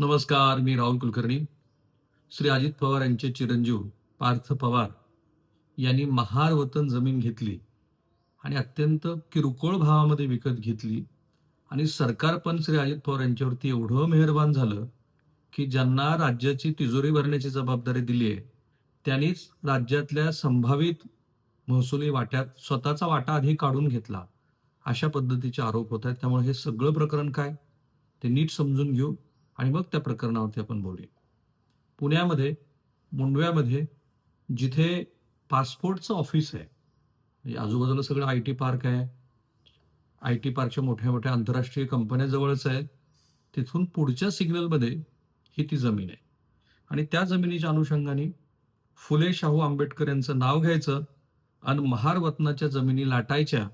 नमस्कार मी राहुल कुलकर्णी. श्री अजित पवार यांचे चिरंजीव पार्थ पवार यांनी महार वतन जमीन घेतली आणि अत्यंत किरकोळ भावामध्ये विकत घेतली आणि सरकार पण श्री अजित पवार यांच्यावरती एवढं मेहरबान झालं की ज्यांना राज्याची तिजोरी भरण्याची जबाबदारी दिली आहे त्यांनीच राज्यातल्या संभावित महसुली वाट्यात स्वतःचा वाटा आधी काढून घेतला. अशा पद्धतीचे आरोप होत आहेत. त्यामुळे हे सगळं प्रकरण काय? ते नीट समजून घेऊ. आणि मग त्या प्रकरणावरती आपण बोलूया. पुण्यामध्ये मुंडव्यामध्ये जिथे पासपोर्टचं ऑफिस आहे म्हणजे आजूबाजूला सगळं आय टी पार्क आहे आय टी पार्कच्या मोठ्या मोठ्या आंतरराष्ट्रीय कंपन्या जवळच आहेत तिथून पुढच्या सिग्नलमध्ये ही ती जमीन आहे. आणि त्या जमिनीच्या अनुषंगाने फुले शाहू आंबेडकर यांचं नाव घ्यायचं आणि महार वतनाच्या जमिनी लाटायच्या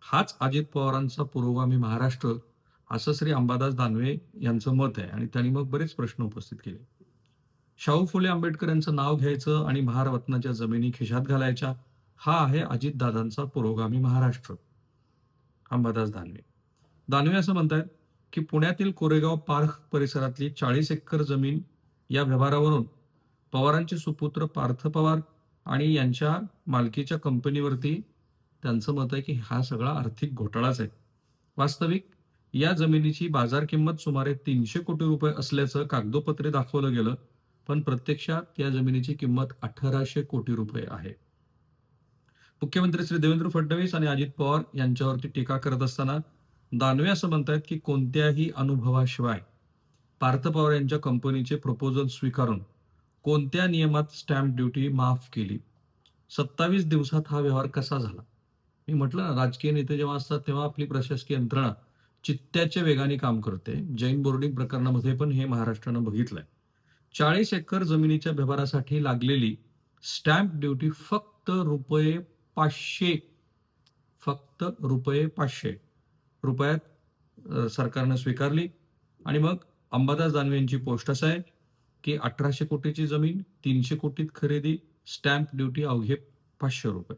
हाच अजित पवारांचा पुरोगामी महाराष्ट्र असं श्री अंबादास दानवे यांचं मत आहे आणि त्यांनी मग बरेच प्रश्न उपस्थित केले. शाहू फुले आंबेडकर यांचं नाव घ्यायचं आणि महारवतनाच्या जमिनी खिशात घालायच्या हा आहे अजितदादांचा पुरोगामी महाराष्ट्र. अंबादास दानवे. दानवे असं म्हणतात की पुण्यातील कोरेगाव पार्क परिसरातली चाळीस एकर जमीन या व्यवहारावरून पवारांचे सुपुत्र पार्थ पवार आणि यांच्या मालकीच्या कंपनीवरती त्यांचं मत आहे की हा सगळा आर्थिक घोटाळाच आहे. वास्तविक या जमिनीची बाजार किंमत सुमारे तीनशे कोटी रुपये असल्याचं कागदोपत्रे दाखवलं गेलं पण प्रत्यक्षात या जमिनीची किंमत अठराशे कोटी रुपये आहे. मुख्यमंत्री श्री देवेंद्र फडणवीस आणि अजित पवार यांच्यावरती टीका करत असताना दानवे असं म्हणतायत की कोणत्याही अनुभवाशिवाय पार्थ पवार यांच्या कंपनीचे प्रपोजल स्वीकारून कोणत्या नियमात स्टॅम्प ड्युटी माफ केली? सत्तावीस दिवसात हा व्यवहार कसा झाला? मी म्हटलं ना राजकीय नेते जेव्हा असतात तेव्हा आपली प्रशासकीय यंत्रणा चित्त्याच्या वेगाने काम करते. जैन बोर्डिंग प्रकरणामध्ये पण हे महाराष्ट्रानं बघितलंय. चाळीस एकर जमिनीच्या व्यवहारासाठी लागलेली स्टॅम्प ड्युटी फक्त रुपये पाचशे फक्त रुपये पाचशे रुपयात सरकारनं स्वीकारली. आणि मग अंबादास दानवे यांची पोस्ट असं आहे की अठराशे कोटीची जमीन तीनशे कोटीत खरेदी स्टॅम्प ड्युटी अवघे पाचशे रुपये.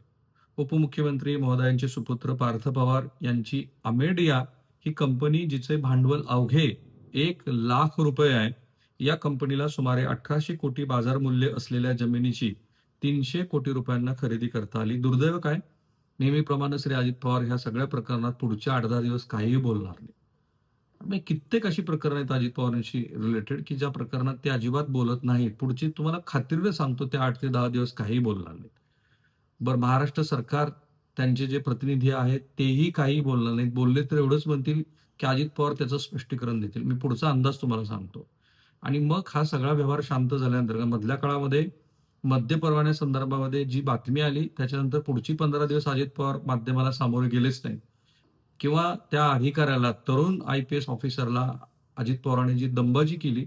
उपमुख्यमंत्री महोदयांचे सुपुत्र पार्थ पवार यांची अमेडिया ही कंपनी जिचे भांडवल अवघे एक लाख रुपये आहे या कंपनीला सुमारे अठराशे कोटी बाजार मूल्य असलेल्या जमिनीची तीनशे कोटी रुपयांना खरेदी करता आली. दुर्दैव काय? नेहमीप्रमाणे श्री अजित पवार ह्या सगळ्या प्रकरणात पुढच्या आठ दहा दिवस काहीही बोलणार नाही. म्हणजे कित्येक अशी प्रकरण आहेत अजित पवारांशी रिलेटेड की ज्या प्रकरणात ते अजिबात बोलत नाहीत. पुढची तुम्हाला खात्रीने सांगतो ते आठ ते दहा दिवस काही बोलणार नाहीत. बरं महाराष्ट्र सरकार त्यांचे जे प्रतिनिधी आहेत तेही काही बोलणार नाहीत. बोलले तर एवढंच म्हणतील की अजित पवार त्याचं स्पष्टीकरण देतील. मी पुढचा अंदाज तुम्हाला सांगतो. आणि मग हा सगळा व्यवहार शांत झाल्यानंतर मधल्या काळामध्ये मद्य परवान्या संदर्भामध्ये जी बातमी आली त्याच्यानंतर पुढची पंधरा दिवस अजित पवार माध्यमाला सामोरे गेलेच नाही किंवा त्या अधिकाऱ्याला तरुण आय पी एस ऑफिसरला अजित पवारांनी जी दंबाजी केली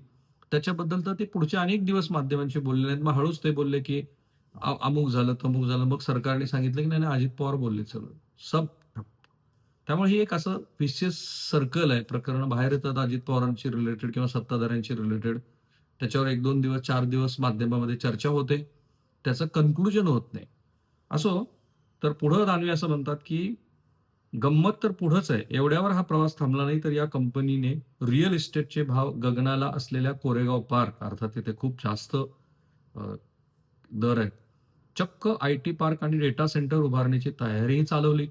त्याच्याबद्दल तर ते पुढचे अनेक दिवस माध्यमांशी बोलले नाहीत. मग हळूच ते बोलले की अमुक झालं तमुक झालं. मग सरकारने सांगितलं की नाही नाही, अजित पवार बोलले सगळं. सब त्यामुळे ही एक असं विशेष सर्कल आहे प्रकरण. बाहेर येतात अजित पवारांची रिलेटेड किंवा सत्ताधाऱ्यांची रिलेटेड त्याच्यावर एक दोन दिवस चार दिवस माध्यमामध्ये चर्चा होते. त्याचं कन्क्लुजन होत नाही. असो तर पुढं दानवे असं म्हणतात की गंमत तर पुढंच आहे. एवढ्यावर हा प्रवास थांबला नाही तर या कंपनीने रिअल इस्टेटचे भाव गगनाला असलेल्या कोरेगाव पार्क अर्थात तिथे खूप जास्त दर आहेत. चक्क आय टी पार्क आणि डेटा सेंटर उभारण्याची तयारीही चालवली.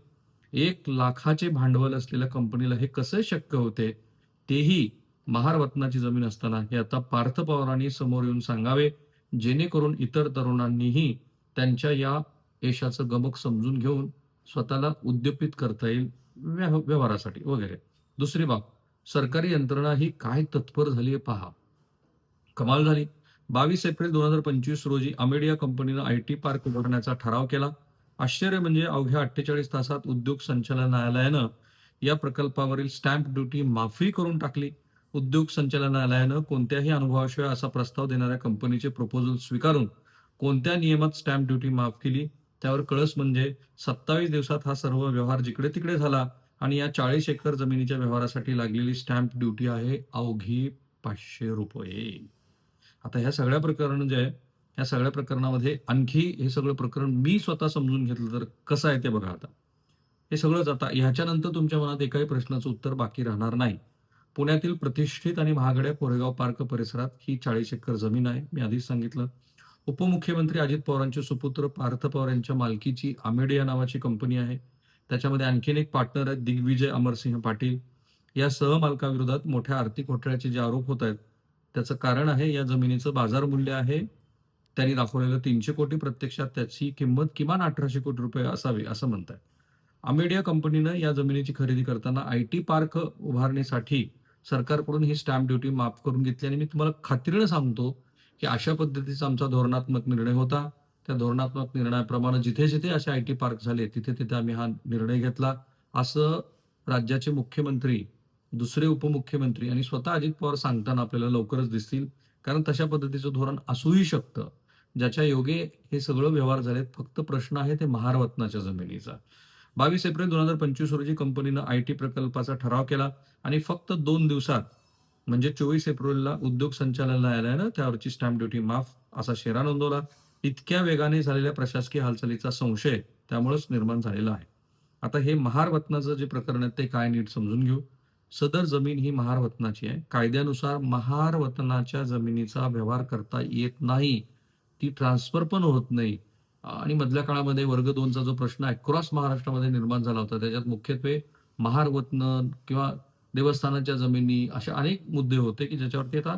एक लाखाचे भांडवल असलेल्या कंपनीला हे कसे शक्य होते तेही महारवतनाची जमीन असताना हे आता पार्थ पवारांनी समोर येऊन सांगावे जेणेकरून इतर तरुणांनीही त्यांच्या या यशाचं गमक समजून घेऊन स्वतःला उद्योपित करता येईल व्यव- व्यवहारासाठी वगैरे. दुसरी बाब सरकारी यंत्रणा ही काय तत्पर झाली आहे पहा. कमाल झाली. बावीस एप्रिल दोन हजार पंचवीस रोजी अमेडिया कंपनीनं आय टी पार्क उभारण्याचा ठराव केला. आश्चर्य म्हणजे अवघ्या अठ्ठेचाळीस तासात उद्योग संचालनालयानं या प्रकल्पावरील स्टॅम्प ड्युटी माफी करून टाकली. उद्योग संचालनालयानं कोणत्याही अनुभवाशिवाय असा प्रस्ताव देणाऱ्या कंपनीचे प्रपोजल स्वीकारून कोणत्या नियमात स्टॅम्प ड्युटी माफ केली? त्यावर कळस म्हणजे सत्तावीस दिवसात हा सर्व व्यवहार जिकडे तिकडे झाला आणि या चाळीस एकर जमिनीच्या व्यवहारासाठी लागलेली स्टॅम्प ड्युटी आहे अवघी पाचशे रुपये. आता ह्या सगळ्या प्रकरण जे आहे ह्या सगळ्या प्रकरणामध्ये आणखी हे सगळं प्रकरण मी स्वतः समजून घेतलं तर कसं आहे ते बघा आता. हे सगळंच आता ह्याच्यानंतर तुमच्या मनात एकाही प्रश्नाचं उत्तर बाकी राहणार नाही. पुण्यातील प्रतिष्ठित आणि महागड्या कोरेगाव पार्क परिसरात ही चाळीस एकर जमीन आहे मी आधीच सांगितलं. उपमुख्यमंत्री अजित पवारांचे सुपुत्र पार्थ पवार यांच्या मालकीची आमेडिया नावाची कंपनी आहे. त्याच्यामध्ये आणखीन एक पार्टनर आहे दिग्विजय अमरसिंह पाटील. या सहमालकाविरोधात मोठ्या आर्थिक घोटाळ्याचे जे आरोप होत आहेत त्याचं कारण आहे या जमिनीचं बाजार मूल्य आहे. त्यांनी दाखवलेलं तीनशे कोटी प्रत्यक्षात त्याची किंमत किमान अठराशे कोटी रुपये असावी असं म्हणतात अमेडिया कंपनीनं या जमिनीची खरेदी करताना आय टी पार्क उभारण्यासाठी सरकारकडून ही स्टॅम्प ड्युटी माफ करून घेतली. आणि मी तुम्हाला खात्रीनं सांगतो की अशा पद्धतीचा आमचा धोरणात्मक निर्णय होता. त्या धोरणात्मक निर्णयाप्रमाणे जिथे जिथे असे आय टी पार्क झाले तिथे तिथे आम्ही हा निर्णय घेतला. असं राज्याचे मुख्यमंत्री दुसरे उपमुख्यमंत्री आणि स्वतः अजित पवार सांगताना आपल्याला लवकरच दिसतील. कारण तशा पद्धतीचं धोरण असूही शकतं. ज्याच्या योगे हे सगळं व्यवहार झालेत फक्त प्रश्न आहे ते महारवतनाच्या जमिनीचा. बावीस एप्रिल दोन हजार पंचवीस रोजी कंपनीनं आय टी प्रकल्पाचा ठराव केला आणि फक्त दोन दिवसात म्हणजे चोवीस एप्रिलला उद्योग संचालनालयानं त्यावरची स्टॅम्प ड्युटी माफ असा शेरा नोंदवला. इतक्या वेगाने झालेल्या प्रशासकीय हालचालीचा संशय त्यामुळेच निर्माण झालेला आहे. आता हे महारवतनाचं जे प्रकरण आहे ते काय नीट समजून घेऊ. सदर जमीन ही महारवतनाची आहे. कायद्यानुसार महारवतनाच्या जमिनीचा व्यवहार करता येत नाही. ती ट्रान्सफर पण होत नाही. आणि मधल्या काळामध्ये वर्ग दोनचा जो प्रश्न अक्रॉस महाराष्ट्रामध्ये निर्माण झाला होता त्याच्यात मुख्यत्वे महारवतन किंवा देवस्थानाच्या जमिनी असे अनेक मुद्दे होते की ज्याच्यावरती आता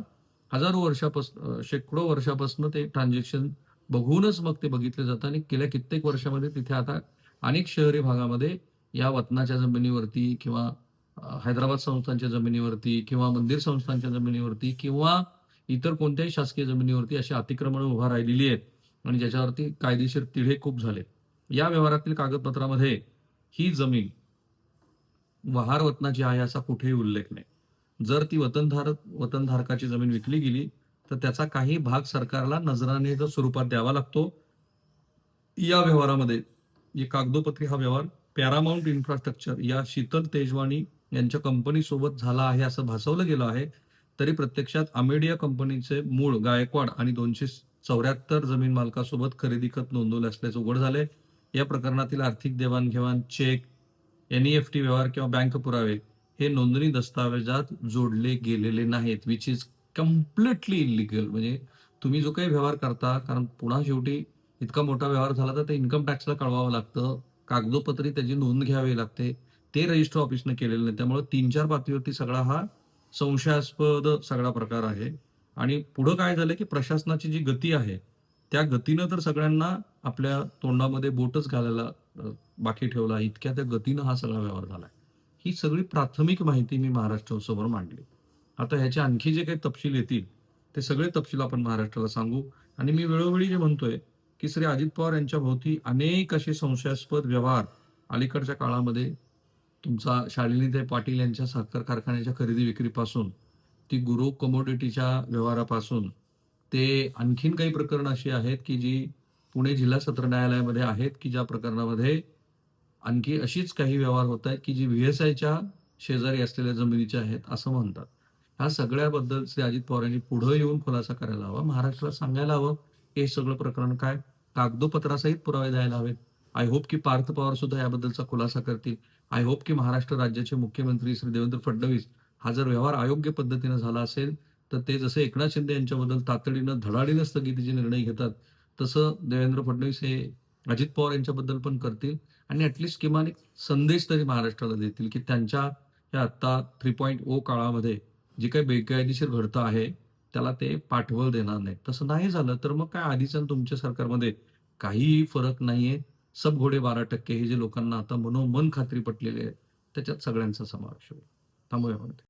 हजारो वर्षापासून शेकडो वर्षापासून ते ट्रान्झॅक्शन बघूनच मग ते बघितले जातं आणि गेल्या कित्येक वर्षामध्ये तिथे आता अनेक शहरी भागामध्ये या वतनाच्या जमिनीवरती किंवा हैदराबाद संस्थांच्या जमिनीवरती किंवा मंदिर संस्थांच्या जमिनीवरती किंवा इतर कोणत्याही शासकीय जमिनीवरती अशी अतिक्रमण उभा राहिलेली आहेत आणि ज्याच्यावरती कायदेशीर तिढे खूप झाले या व्यवहारातील कागदपत्रामध्ये ही जमीन वहार वतनाची आहे असा कुठेही उल्लेख नाही. जर ती वतनधारक वतनधारकाची जमीन विकली गेली तर त्याचा काही भाग सरकारला नजरानेच्या स्वरूपात द्यावा लागतो. या व्यवहारामध्ये कागदोपत्री हा व्यवहार पॅरामाउंट इन्फ्रास्ट्रक्चर या शीतल तेजवानी यांच्या कंपनीसोबत झाला आहे असं भासवलं गेलं आहे. तरी प्रत्यक्षात अमेडिया कंपनीचे मूळ गायकवाड आणि दोनशे चौऱ्याहत्तर जमीन मालकासोबत खरेदी खत नोंदवले असल्याचं उघड झालंय. या प्रकरणातील आर्थिक देवाणघेवाण चेक एनईएफटी व्यवहार किंवा बँक पुरावे हे नोंदणी दस्तावेजात जोडले गेलेले नाहीत विच इज कम्प्लिटली इलिगल म्हणजे तुम्ही जो काही व्यवहार करता कारण पुन्हा शेवटी इतका मोठा व्यवहार झाला तर ते इन्कम टॅक्सला कळवावं लागतं. कागदोपत्री त्याची नोंद घ्यावी लागते. ते रजिस्टर ऑफिसने केलेलं नाही. त्यामुळे तीन चार पातळीवरती सगळा हा संशयास्पद सगळा प्रकार आहे. आणि पुढं काय झालं की प्रशासनाची जी गती आहे त्या गतीनं तर सगळ्यांना आपल्या तोंडामध्ये बोटच घालायला बाकी ठेवला. इतक्या त्या गतीनं हा सगळा व्यवहार झालाय. ही सगळी प्राथमिक माहिती मी महाराष्ट्रासमोर मांडली. आता ह्याचे आणखी जे काही तपशील येतील ते सगळे तपशील आपण महाराष्ट्राला सांगू. आणि मी वेळोवेळी जे म्हणतोय की श्री अजित पवार यांच्या भोवती अनेक असे संशयास्पद व्यवहार अलीकडच्या काळामध्ये तुमचा शालिनीताई पाटील यांच्या साखर कारखान्याच्या खरेदी विक्रीपासून ती गुरु कमोडिटीच्या व्यवहारापासून ते आणखीन काही प्रकरणं अशी आहेत की जी पुणे जिल्हा सत्र न्यायालयामध्ये आहेत की ज्या प्रकरणामध्ये आणखी अशीच काही व्यवहार होत आहेत की जी व्ही एस आयच्या शेजारी असलेल्या जमिनीच्या आहेत असं म्हणतात. ह्या सगळ्याबद्दल श्री अजित पवार यांनी पुढे येऊन खुलासा करायला हवा. महाराष्ट्राला सांगायला हवं हे सगळं प्रकरण काय? कागदोपत्रासहित पुरावे द्यायला हवेत. आय होप की पार्थ पवार सुद्धा याबद्दलचा खुलासा करतील. आय होप की महाराष्ट्र राज्याचे मुख्यमंत्री श्री देवेंद्र फडणवीस हा जर व्यवहार अयोग्य पद्धतीने झाला असेल तर ते जसे एकनाथ शिंदे यांच्याबद्दल तातडीनं धडाडीनं स्थगितीचे निर्णय घेतात तसं देवेंद्र फडणवीस हे अजित पवार यांच्याबद्दल पण करतील. आणि ॲटलिस्ट किमान एक संदेश तरी महाराष्ट्राला देतील की त्यांच्या या आत्ता थ्री पॉईंट ओ काळामध्ये जे काही बेकायदेशीर घडतं आहे त्याला ते पाठबळ देणार नाही तसं नाही झालं तर मग काय आधीच आणि तुमच्या सरकारमध्ये काहीही फरक नाहीये. सब घोडे बारा टक्के हे जे लोकांना आता मनोमन खात्री पटलेली आहे त्याच्यात सगळ्यांचा समावेश होईल. त्यामुळे म्हणते.